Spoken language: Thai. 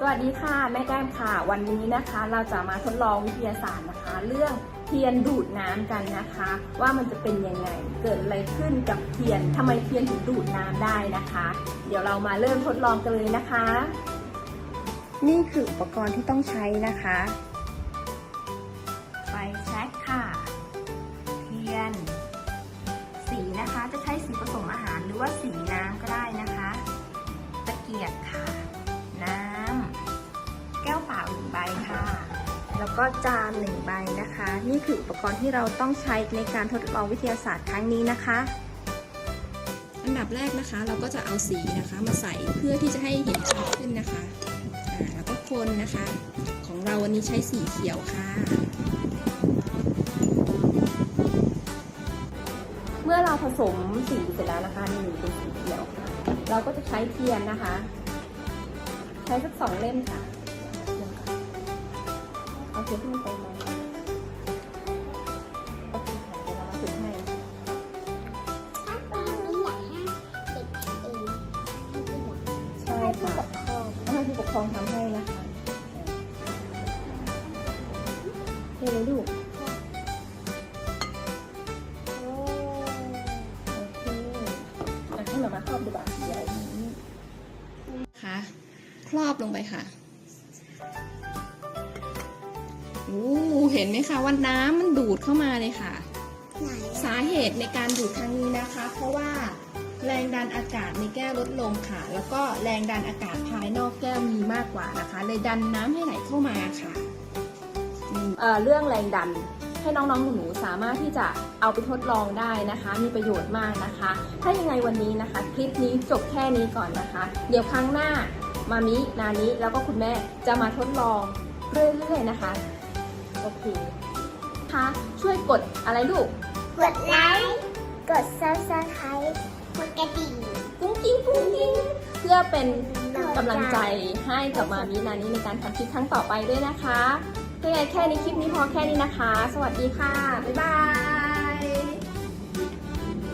สวัสดีค่ะ แม่แก้มค่ะ วันนี้นะคะเราจะมาทดลองวิทยาศาสตร์นะคะ เรื่องเทียนดูดน้ำกันนะคะ ว่ามันจะเป็นยังไง เกิดอะไรขึ้นกับเทียนทำไมเทียนถึงดูดน้ำได้นะคะ เดี๋ยวเรามาเริ่มทดลองกันเลยนะคะ นี่คืออุปกรณ์ที่ต้องใช้นะคะไฟแช็กค่ะ เทียน สีนะคะจะใช้สีผสมอาหารหรือว่าสีน้ำก็ได้นะคะ ตะเกียบค่ะ หนึ่งใบค่ะ แล้วก็จานหนึ่งใบนะคะ นี่คืออุปกรณ์ที่เราต้องใช้ในการทดลองวิทยาศาสตร์ครั้งนี้นะคะ อันดับแรกนะคะ เราก็จะเอาสีนะคะมาใส่เพื่อที่จะให้เห็นชัดขึ้นนะคะอ่าแล้วก็คนนะคะ ของเราวันนี้ใช้สีเขียวค่ะเมื่อเราผสมสีเสร็จแล้วนะคะนี่เป็นสีเขียวค่ะเราก็จะใช้เทียนนะคะ ใช้สักสองเล่มค่ะ เอาเทียนที่ไปมาโอเคค่ะเดี๋ยวเรามาถึงให้ใช่ค่ะต้องให้ผู้ปกครองทำให้นะคะเฮ้ยเลยลูกโอเคอะให้หมามาครอบดีกว่าใหญ่นี้ค่ะ ครอบลงไปค่ะ โอ้เห็นไหมคะว่าน้ำมันดูดเข้ามาเลยค่ะ สาเหตุในการดูดครั้งนี้นะคะ เพราะว่าแรงดันอากาศในแก้วลดลงค่ะ แล้วก็แรงดันอากาศภายนอกแก้วมีมากกว่านะคะ เลยดันน้ำให้ไหลเข้ามาค่ะอืมเอ่อเรื่องแรงดันให้น้องๆ หนูๆ สามารถที่จะเอาไปทดลองได้นะคะ มีประโยชน์มากนะคะ ถ้ายังไงวันนี้นะคะ คลิปนี้จบแค่นี้ก่อนนะคะ เดี๋ยวครั้งหน้ามามิ นานิ แล้วก็คุณแม่จะมาทดลองเรื่อยๆ นะคะ โอเคค่ะช่วยกดอะไรลูก กดไลค์ กด subscribe กดกระดิ่งกุ้งกิ้งกุ้งกิ้งเพื่อเป็นกำลังใจให้กับมามินานิในการทำคลิปครั้งต่อไปด้วยนะคะยังไงแค่นี้คลิปนี้พอแค่นี้นะคะ สวัสดีค่ะ บ๊ายบาย